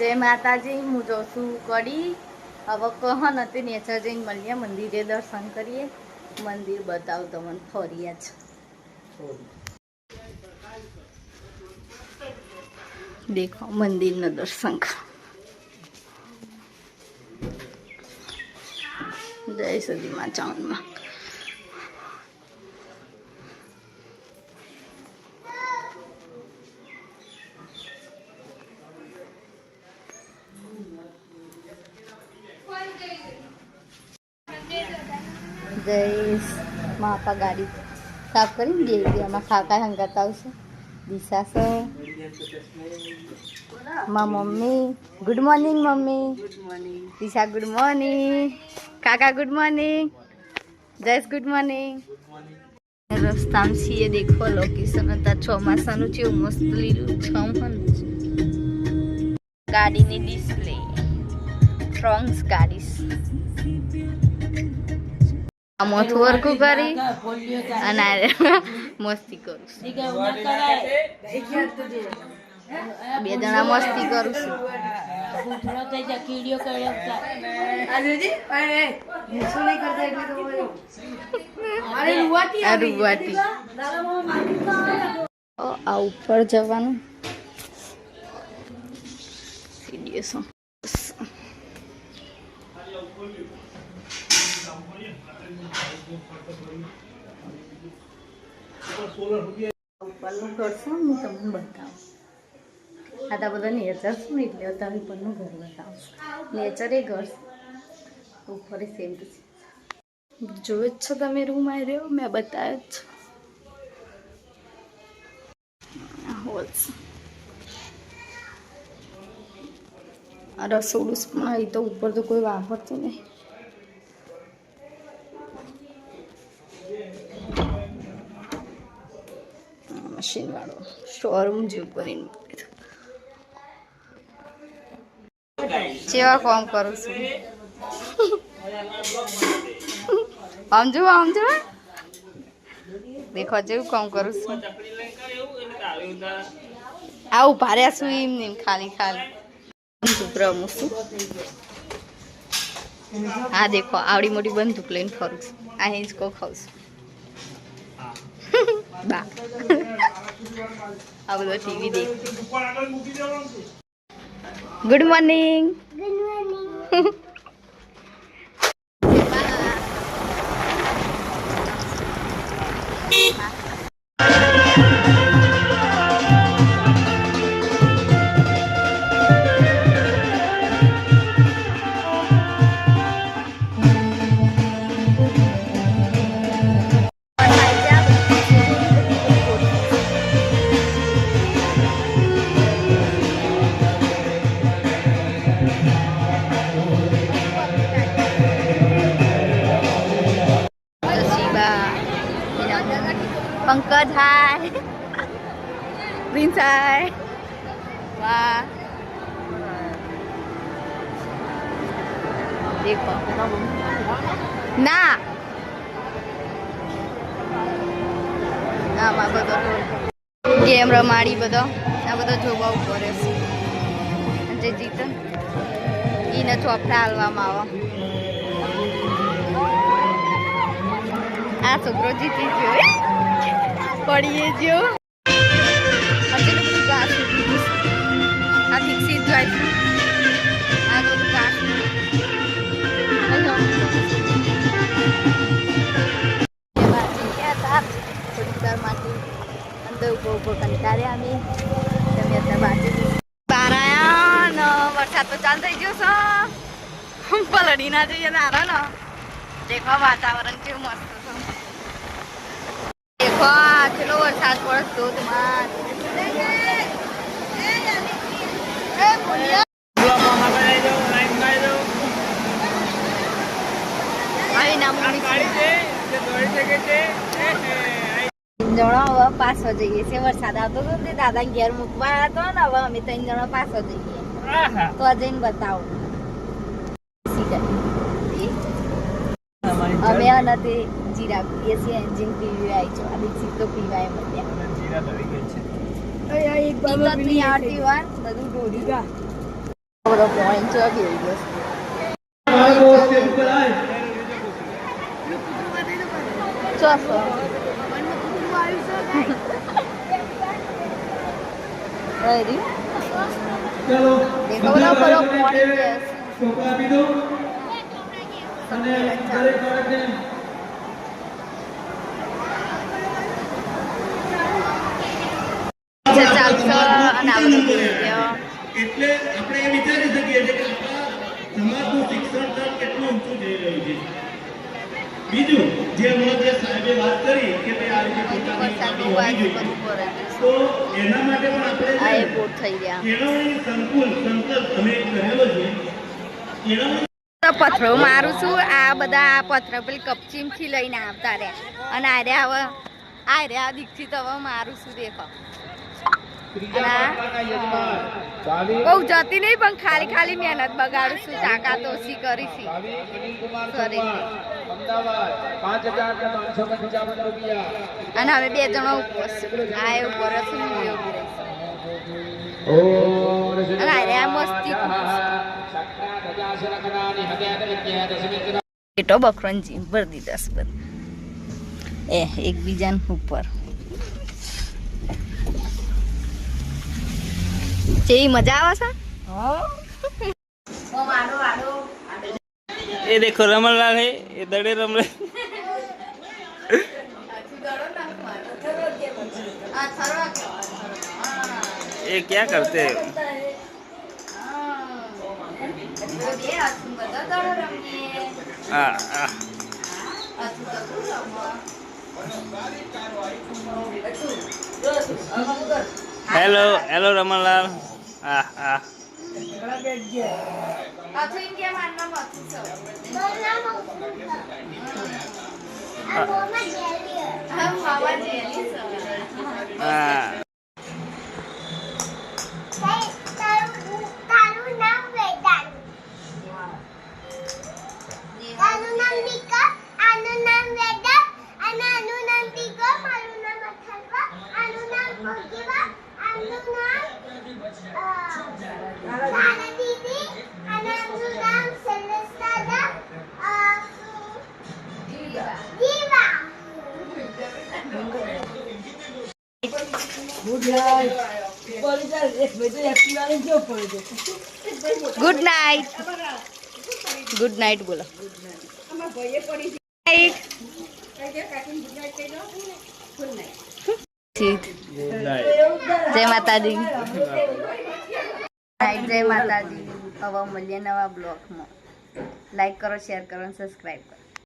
જય માતાજી, હું જોઉં છું કડી. હવે કહો નથી નેચર જઈને મળીએ, મંદિરે દર્શન કરીએ. મંદિર બતાવું તમને ફરીએ જ દેખો, મંદિરનું દર્શન જય સદીમાં ચાવનમાં જઈશ માપા ગાડી સાફ કરીને દે એમાં કાકા હંગાત આવશે દિશા છે મા mummy good morning mummy Disha good morning કાકા good morning Jayesh good morning રસ્તામાં છીએ દેખો લોકેશન હતા ચોમાસાનું છે મસ્ત લીલું છમ ગાડીની ડિસ્પ્લે ટ્રોંગ્સ ગાડી મોથું વર્કું કરી અને મસ્તી કરું છું બે જણા મસ્તી કરું છું આ ઉપર જવાનું સીડીએ શું ઉપરનું ઘર છે હું તમને બતાવું. આ બધા નેચર ને એટલે તમે ઉપરનું ઘર બતાવું. નેચર એ ઘર. ઉપર સેમ સેમ જોયો જ છો તમે રૂમ રહ્યો? મેં બતાવ્યો જ હોલ્સ રસોડું પણ અહીં તો ઉપર તો કોઈ વાપરતું નહીં. મશીન વાળો શોરૂમ જેવું કરીને. જેવા કામ કરું છું. સમજુ સમજુ દેખો જેવું કામ કરું છું. આવું ભાર્યા છું એમ ને ખાલી ખાલી. બંદૂક રમું છું. હા, દેખો, આવડી મોટી બંદૂક લઈને ફરું છું. આ હિંચકો ખાઉં છું. બા આ બધો ટીવી દેખ ગુડ મોર્નિંગ પ્રિન્સ હાય વાહ દેખો ના આમાં બધો ગેમ રમાડી બધો? આ બધો જોવા ઉપર જે જીતો. એને ચોપડા હાલવામાં આવે. આ છોકરો જીતી ગયો. પડીએ જો. તો બધું ઘાસ. આ દીક્ષિત જાય આ બધું ઘાસ માટે અંદર ઊભો ઊભો કંટાળ્યા અમે તમે અત્યારે બાજુ વરસાદ તો ચાલુ થઈ ગયો છે. પલડી ના જઈએ નારા ને. દેખવા વાતાવરણ કેવું મસ્ત છે. આ કેટલો વરસાદ પડે ધોધમાર એ ભૂલિયા આવી ના મૂકી જણો હવે પાછો જઈએ છે વરસાદ આવતો હતો તે દાદા ઘેર મૂકવા હતો ને હવે અમે ત્રણ જણો પાછો જઈએ. તો જઈને બતાવો. અમે આ નથી જીરા છીએ એન્જિન પીવી આવી છે આ દીક્ષિત તો પીવાય મળ્યા એક તો નહીં આવતી વાર બધું પોઈન્ટ છે કે એવી વસ્તુ ચોસો. ચલો દેખો પોઈન્ટ આપી દો દરેક બાળકને જે ચાલશે અને આ બધું થઈ ગયો એટલે આપણે એ વિચારી શકીએ છીએ કે આપણા સમાજનું શિક્ષણ દર કેટલું ઊંચું જઈ રહ્યું છે. બીજું જે હમણાં જે સાહેબે વાત કરી કે ભાઈ આ રીતે પોતાની વરસાદનું હોવી વાયદું જોઈએ કરવું પડે તો એના માટે પણ આપણે આ છે એ ને બોટ થઈ ગયા. કેળવણી સંકુલ સંકલ્પ અમે એક કરેલો છે. કેળવણી તો પથરો મારું છું. આ બધા આ પથરો પેલી કપચીમથી લઈને આવતા રહ્યા. અને આ રહ્યા હવે આ રહ્યા દીક્ષિત હવે મારું છું દેખો. બહુ જતી નહીં પણ ખાલી ખાલી મહેનત બગાડું છું. તાકાત ઓછી કરી છે અને હવે બે જણા ઉપર આ એ ઉપર ને હું રહીશ. અને આ મસ્તી. એ ટોબક રંજી ભર દીધા છે બધા. એ એકબીજાને ઉપર. જેવી મજા આવે છે? એ દેખો રમણલાલ હે એ દડે રમણે. એ ક્યાં કરતે? હા હા હેલો હેલો રમણલાલ હા હા હા ગુડ નાઇટ ગુડ નાઇટ બોલો. જય માતાજી. જય માતાજી. હવે મળીએ નવા બ્લોગમાં. લાઈક કરો શેર કરો અને સબસ્ક્રાઈબ કરો.